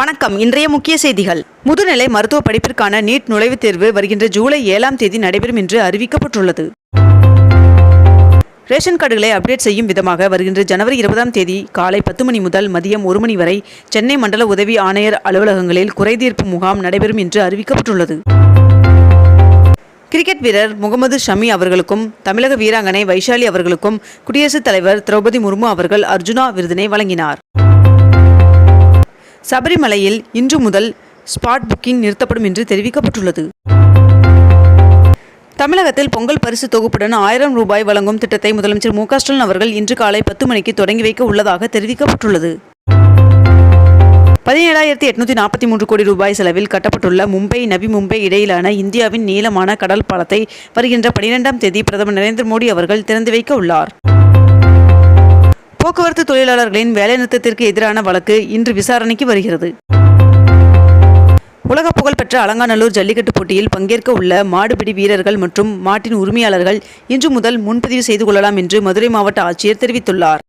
வணக்கம். இன்றைய முக்கிய செய்திகள். முதுநிலை மருத்துவ படிப்பிற்கான நீட் நுழைவுத் தேர்வு வருகின்ற ஜூலை ஏழாம் தேதி நடைபெறும் என்று அறிவிக்கப்பட்டுள்ளது. ரேஷன் கார்டுகளை அப்டேட் செய்யும் விதமாக வருகின்ற ஜனவரி இருபதாம் தேதி காலை பத்து மணி முதல் மதியம் ஒரு மணி வரை சென்னை மண்டல உதவி ஆணையர் அலுவலகங்களில் குறைதீர்ப்பு முகாம் நடைபெறும் என்று அறிவிக்கப்பட்டுள்ளது. கிரிக்கெட் வீரர் முகமது ஷமி அவர்களுக்கும் தமிழக வீராங்கனை வைஷாலி அவர்களுக்கும் குடியரசுத் தலைவர் திரௌபதி முர்மு அவர்கள் அர்ஜுனா விருதினை வழங்கினார். சபரிமலையில் இன்று முதல் ஸ்பாட் புக்கிங் நிறுத்தப்படும் என்று தெரிவிக்கப்பட்டுள்ளது. தமிழகத்தில் பொங்கல் பரிசு தொகுப்புடன் ஆயிரம் ரூபாய் வழங்கும் திட்டத்தை முதலமைச்சர் மு ஸ்டாலின் அவர்கள் இன்று காலை பத்து மணிக்கு தொடங்கி வைக்க உள்ளதாக தெரிவிக்கப்பட்டுள்ளது. பதினேழாயிரத்தி எட்நூத்தி நாற்பத்தி மூன்று கோடி ரூபாய் செலவில் கட்டப்பட்டுள்ள மும்பை நவி மும்பை இடையிலான இந்தியாவின் நீளமான கடல் பாலத்தை வருகின்ற பனிரெண்டாம் தேதி பிரதமர் நரேந்திர மோடி அவர்கள் திறந்து வைக்க உள்ளார். போக்குவரத்து தொழிலாளர்களின் வேலைநிறுத்தத்திற்கு எதிரான வழக்கு இன்று விசாரணைக்கு வருகிறது. உலக புகழ்பெற்ற அலங்காநல்லூர் ஜல்லிக்கட்டு போட்டியில் பங்கேற்க உள்ள மாடுபிடி வீரர்கள் மற்றும் மாட்டின் உரிமையாளர்கள் இன்று முதல் முன்பதிவு செய்து கொள்ளலாம் என்று மதுரை மாவட்ட ஆட்சியர் தெரிவித்துள்ளார்.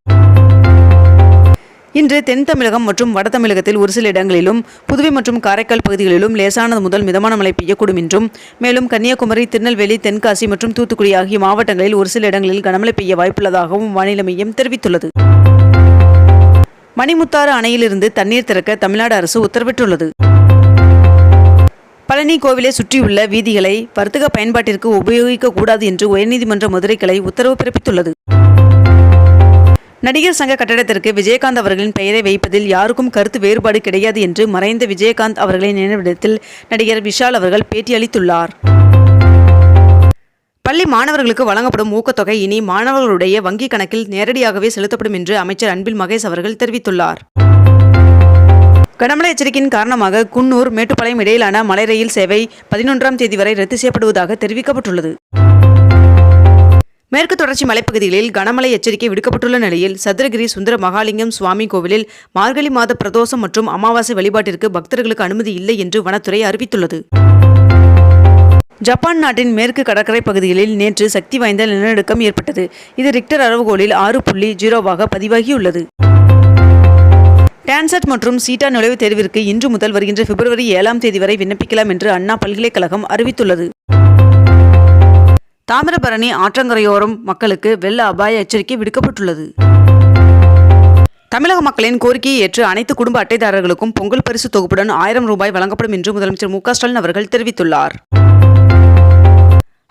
இன்று தென் தமிழகம் மற்றும் வட தமிழகத்தில் ஒரு சில இடங்களிலும் புதுவை மற்றும் காரைக்கால் பகுதிகளிலும் லேசானது முதல் மிதமான மழை பெய்யக்கூடும் என்றும் மேலும் கன்னியாகுமரி திருநெல்வேலி தென்காசி மற்றும் தூத்துக்குடி ஆகிய மாவட்டங்களில் ஒரு சில இடங்களில் கனமழை பெய்ய வாய்ப்புள்ளதாகவும் வானிலை மையம் தெரிவித்துள்ளது. மணிமுத்தாறு அணையிலிருந்து தண்ணீர் திறக்க தமிழ்நாடு அரசு உத்தரவிட்டுள்ளது. பழனி கோவிலை சுற்றியுள்ள வீதிகளை வர்த்தக பயன்பாட்டிற்கு உபயோகிக்கக்கூடாது என்று உயர்நீதிமன்ற மதுரை கிளை உத்தரவு பிறப்பித்துள்ளது. நடிகர் சங்க கட்டடத்திற்கு விஜயகாந்த் அவர்களின் பெயரை வைப்பதில் யாருக்கும் கருத்து வேறுபாடு கிடையாது என்று மறைந்த விஜயகாந்த் அவர்களின் நினைவிடத்தில் நடிகர் விஷால் அவர்கள் பேட்டியளித்துள்ளார். பள்ளி மாணவர்களுக்கு வழங்கப்படும் ஊக்கத்தொகை இனி மாணவர்களுடைய வங்கிக் கணக்கில் நேரடியாகவே செலுத்தப்படும் என்று அமைச்சர் அன்பில் மகேஷ் அவர்கள் தெரிவித்துள்ளார். கனமழை எச்சரிக்கையின் காரணமாக குன்னூர் மேட்டுப்பாளையம் இடையிலான மலை ரயில் சேவை பதினொன்றாம் தேதி வரை ரத்து செய்யப்படுவதாக தெரிவிக்கப்பட்டுள்ளது. மேற்கு தொடர்ச்சி மலைப்பகுதிகளில் கனமழை எச்சரிக்கை விடுக்கப்பட்டுள்ள நிலையில் சதுரகிரி சுந்தர மகாலிங்கம் சுவாமி கோவிலில் மார்கழி மாத பிரதோஷம் மற்றும் அமாவாசை வழிபாட்டிற்கு பக்தர்களுக்கு அனுமதி இல்லை என்று வனத்துறை அறிவித்துள்ளது. ஜப்பான் நாட்டின் மேற்கு கடற்கரை பகுதிகளில் நேற்று சக்தி வாய்ந்த நிலநடுக்கம் ஏற்பட்டது. இது ரிக்டர் அளவுகோலில் ஆறு புள்ளி ஜீரோவாக பதிவாகியுள்ளது. டான்செட் மற்றும் சீட்டா நுழைவுத் தேர்விற்கு இன்று முதல் வருகின்ற பிப்ரவரி ஏழாம் தேதி வரை விண்ணப்பிக்கலாம் என்று அண்ணா பல்கலைக்கழகம் அறிவித்துள்ளது. தாமிரபரணி ஆற்றங்கரையோரம் மக்களுக்கு வெள்ள அபாய எச்சரிக்கை விடுக்கப்பட்டுள்ளது. தமிழக மக்களின் கோரிக்கையை ஏற்று அனைத்து குடும்ப அட்டைதாரர்களுக்கும் பொங்கல் பரிசு தொகுப்புடன் ஆயிரம் ரூபாய் வழங்கப்படும் என்று முதலமைச்சர் மு ஸ்டாலின் அவர்கள் தெரிவித்துள்ளார்.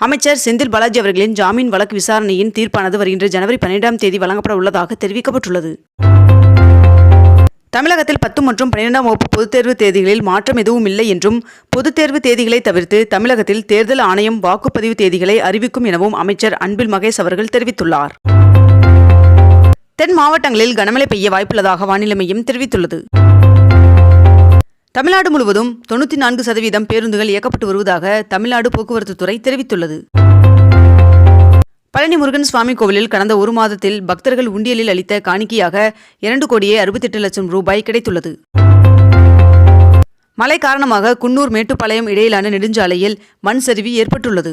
அமைச்சர் செந்தில் பாலாஜி அவர்களின் ஜாமீன் வழக்கு விசாரணையின் தீர்ப்பானது வருகின்ற ஜனவரி பன்னிரெண்டாம் தேதி வழங்கப்பட உள்ளதாக தெரிவிக்கப்பட்டுள்ளது. தமிழகத்தில் பத்து மற்றும் பன்னிரெண்டாம் வகுப்பு பொதுத் தேர்வு தேதிகளில் மாற்றம் எதுவும் இல்லை என்றும் பொதுத் தேர்வு தேதிகளை தவிர்த்து தமிழகத்தில் தேர்தல் ஆணையம் வாக்குப்பதிவு தேதிகளை அறிவிக்கும் எனவும் அமைச்சர் அன்பில் மகேஷ் அவர்கள் தெரிவித்துள்ளார். தென் மாவட்டங்களில் கனமழை பெய்ய வாய்ப்புள்ளதாக வானிலை மையம் தெரிவித்துள்ளது. தமிழ்நாடு முழுவதும் தொண்ணூற்றி நான்கு சதவீதம் பேருந்துகள் இயக்கப்பட்டு வருவதாக தமிழ்நாடு போக்குவரத்து துறை தெரிவித்துள்ளது. பழனி முருகன் சுவாமி கோவிலில் கடந்த ஒரு மாதத்தில் பக்தர்கள் உண்டியலில் அளித்த காணிக்கையாக இரண்டு கோடியே அறுபத்தெட்டு லட்சம் ரூபாய் கிடைத்துள்ளது. மழை காரணமாக குன்னூர் மேட்டுப்பாளையம் இடையிலான நெடுஞ்சாலையில் மண் சரிவு ஏற்பட்டுள்ளது.